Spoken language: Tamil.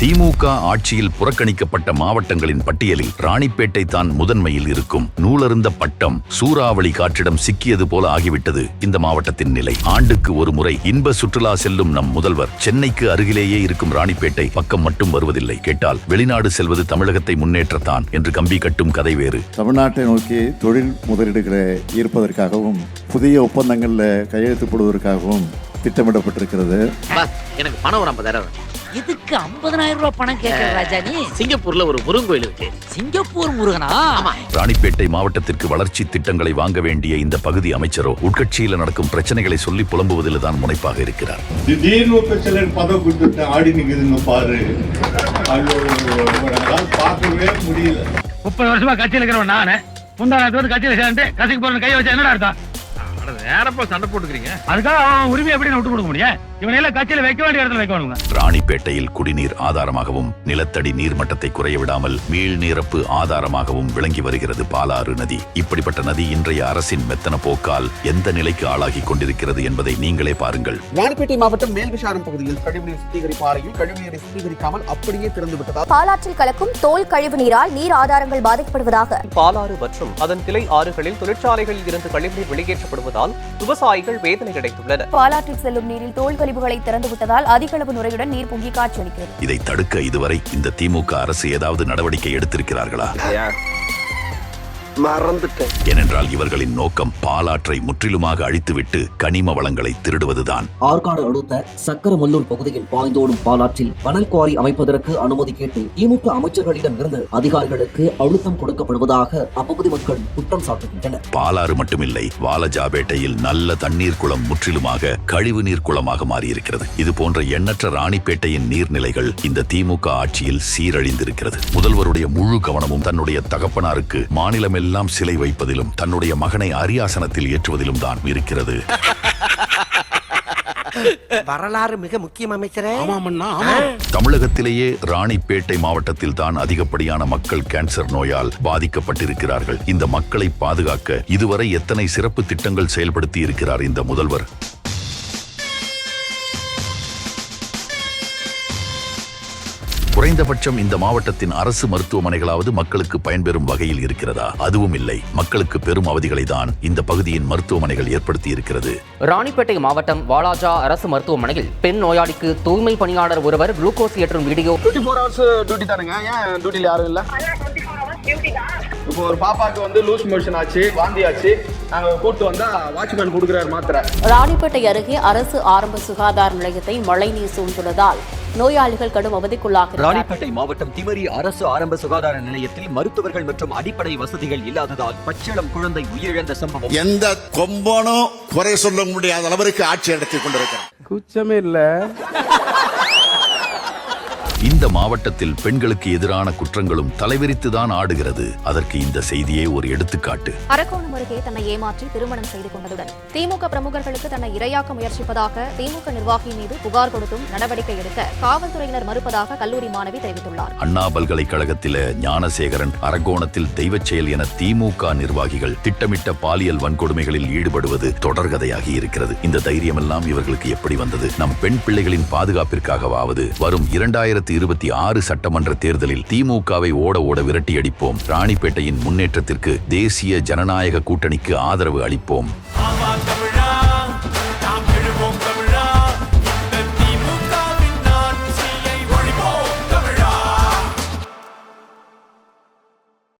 திமுக ஆட்சியில் புறக்கணிக்கப்பட்ட மாவட்டங்களின் பட்டியலில் ராணிப்பேட்டை தான் முதன்மையில் இருக்கும். நூலருந்த பட்டம் சூறாவளி காற்றிடம் சிக்கியது போல ஆகிவிட்டது. இந்த மாவட்டத்தின் நிலை. ஆண்டுக்கு ஒரு முறை இன்ப சுற்றுலா செல்லும் நம் முதல்வர். சென்னைக்கு அருகிலேயே இருக்கும் ராணிப்பேட்டை பக்கம் மட்டும் வருவதில்லை. கேட்டால் வெளிநாடு செல்வது தமிழகத்தை முன்னேற்றத்தான் என்று கம்பி கட்டும் கதை வேறு. தமிழ்நாட்டை நோக்கி தொழில் முதலீடுகளை ஈர்ப்பதற்காகவும் புதிய ஒப்பந்தங்களில் கையெழுத்து போடுவதற்காகவும் திட்டமிடப்பட்டிருக்கிறது. எனக்கு பணம் ஒரு ஐம்பதாயிரம். இதுக்கு 50000 ரூபாய் பணம் கேட்கிற ராஜா நீ சிங்கப்பூர்ல ஒரு முருகன் கோயில் இருக்கு. சிங்கப்பூர் முருகனா? ஆமா. ராணிப்பேட்டை மாவட்டத்திற்கு வளர்ச்சி திட்டங்களை வாங்க வேண்டிய இந்த பகுதி அமைச்சரோ உட்கட்சியில் நடக்கும் பிரச்சனைகளை சொல்லி புலம்புவதில் தான் முனைப்பாக இருக்கிறார். திடீர்னு பிரச்சனை பதவி கொடுத்துட்டு ஆடி நிக்குதுங்க பாரு. பார்க்கவே முடியல. முப்பது வருஷமா கட்சியில் இருக்கிறவன் நானு. முந்தா நேரத்து வந்து கட்சியில் சேர்ந்து கட்சிக்கு போறது கை வச்சா என்னடா அர்த்தம்? நேரப்பா சண்டை போட்டுக்கிறீங்க? அதுக்காக அவன் உரிமை எப்படி நான் விட்டு கொடுக்க முடியும்? இவனை எல்லாம் கட்சியில் வைக்க வேண்டிய இடத்துல வைக்கணுங்க. ராணிப்பேட்டையில் குடிநீர் ஆதாரமாகவும் நிலத்தடி நீர்மட்டத்தை குறைய விடாமல் மீள் நீரப்பு ஆதாரமாகவும் விளங்கி வருகிறது பாலாறு நதி. இப்படிப்பட்ட நதி இன்றைய அரசின் மெத்தன போக்கால் எந்த நிலைக்கு ஆளாகி கொண்டிருக்கிறது என்பதை நீங்களே பாருங்கள். ராணிப்பேட்டை மாவட்டம் மேல்விசாரம் பகுதியில் கழிவுநீர் சுத்திகரிப்பு ஆலையில் கழிவுநீரை சுத்திகரிக்காமல் அப்படியே திறந்து விட்டதால் பாலாற்றில் கலக்கும் தோல் கழிவு நீரால் நீர் ஆதாரங்கள் பாதிக்கப்படுவதாக. பாலாறு மற்றும் அதன் கிளை ஆறுகளில் தொழிற்சாலைகளில் இருந்து கழிவுநீர் வெளியேற்றப்படுவதால் விவசாயிகள் வேதனை கிடைத்துள்ளனர் பாலாற்றில் செல்லும் நீரில் தோல் கழிவுகளை திறந்து விட்டதால் அதிக அளவு நுரையுடன் நீர் பொங்கி காட்சியளிக்கிறது இதை தடுக்க இதுவரை இந்த திமுக அரசு ஏதாவது நடவடிக்கை எடுத்திருக்கிறார்களா? மறந்துட்டேன். ஏனென்றால் இவர்களின் நோக்கம் பாலாற்றை முற்றிலுமாக அழித்துவிட்டு கனிம வளங்களை திருடுவதுதான். ஆற்காடு அடுத்த சக்கரமல்லூர் பகுதியில் பாய்ந்தோடும் பாலாற்றில் மணல் குவாரி அமைப்பதற்கு அனுமதி கேட்டு திமுக அமைச்சர்களிடம் இருந்து அதிகாரிகளுக்கு அழுத்தம் கொடுக்கப்படுவதாக அப்பகுதி மக்கள் குற்றம் சாட்டுகின்றனர். பாலாறு மட்டுமில்லை வாலஜாபேட்டையில் நல்ல தண்ணீர் குளம் முற்றிலுமாக கழிவு நீர் குளமாக மாறியிருக்கிறது. இது போன்ற எண்ணற்ற ராணிப்பேட்டையின் நீர்நிலைகள் இந்த திமுக ஆட்சியில் சீரழிந்திருக்கிறது. முதல்வருடைய முழு கவனமும் தன்னுடைய தகப்பனாருக்கு மாநிலமெல்லாம் சிலை வைப்பதிலும் தன்னுடைய மகனை அரியாசனத்தில் ஏற்றுவதிலும் தான் இருக்கிறது. வரலாறு மிக முக்கியம் அமைச்சரே. தமிழகத்திலேயே ராணிப்பேட்டை மாவட்டத்தில் தான் அதிகப்படியான மக்கள் கேன்சர் நோயால் பாதிக்கப்பட்டிருக்கிறார்கள். இந்த மக்களை பாதுகாக்க இதுவரை எத்தனை சிறப்பு திட்டங்கள் செயல்படுத்தி இருக்கிறார் இந்த முதல்வர்? குறைந்தபட்சம் இந்த மாவட்டத்தின் அரசு மருத்துவமனைகளாவது மக்களுக்கு பயன்பெறும் வகையில் இருக்கிறதா? அதுவும் இல்லை. மக்களுக்கு பெரும் அவதிகளை தான் இந்த பகுதியின் மருத்துவமனைகள் ஏற்படுத்தி இருக்கிறது ராணிப்பேட்டை மாவட்டம் வாலாஜா அரசு மருத்துவமனையில் பெண் நோயாளிக்கு தூய்மை பணியாளர் ஒருவர் குளுக்கோஸ் ஏற்றும் வீடியோ. டியூட்டி தானுங்க. ஏன் டியூட்டியில் யாரும் இல்லை? இப்போ ஒரு பாப்பாக்கு வந்து லூஸ் மோஷன் ஆச்சு வாந்தி ஆச்சு. நாங்கள் கூட்டு வந்தா வாட்ச்மேன் கொடுக்குறாரு மாத்திரை. ராணிப்பேட்டை அருகே அரசு ஆரம்ப சுகாதார நிலையத்தை மழைநீர் சூழ்ந்துள்ளதால் நோயாளிகள் கடும் அவதிக்குள்ளாகிறார்கள். ராணிப்பேட்டை மாவட்டம் திமரி அரசு ஆரம்ப சுகாதார நிலையத்தில் மருத்துவர்கள் மற்றும் அடிப்படை வசதிகள் இல்லாததால் பச்சிளம் குழந்தை உயிரிழந்த சம்பவம். எந்த கொம்பனும் குறை சொல்ல முடியாத அளவிற்கு ஆட்சி நடத்தி கொண்டிருக்கிறார். குச்சமே இல்லை. இந்த மாவட்டத்தில் பெண்களுக்கு எதிரான குற்றங்களும் தலைவிரித்துதான் ஆடுகிறது. அதற்கு இந்த செய்தியே ஒரு எடுத்துக்காட்டு. அரக்கோணம் அருகே தன்னை ஏமாற்றி திருமணம் செய்து கொண்டதுடன் திமுக பிரமுகர்களுக்கு தன்னை இரையாக்க முயற்சிப்பதாக திமுக நிர்வாகி மீது புகார் கொடுத்தும் நடவடிக்கை எடுக்க காவல்துறையினர் மறுப்பதாக கல்லூரி மாணவி தெரிவித்துள்ளார். அண்ணா பல்கலைக்கழகத்தில ஞானசேகரன் அரக்கோணத்தில் தெய்வச் செயல் என திமுக நிர்வாகிகள் திட்டமிட்ட பாலியல் வன்கொடுமைகளில் ஈடுபடுவது தொடர்கதையாகி இருக்கிறது. இந்த தைரியமெல்லாம் இவர்களுக்கு எப்படி வந்தது? நம் பெண் பிள்ளைகளின் பாதுகாப்பிற்காகவாவது வரும் இரண்டாயிரத்தி இருபத்தி ஆறு சட்டமன்ற தேர்தலில் திமுகவை ஓட ஓட விரட்டி அடிப்போம் ராணிப்பேட்டையின் முன்னேற்றத்திற்கு தேசிய ஜனநாயக கூட்டணிக்கு ஆதரவு அளிப்போம்.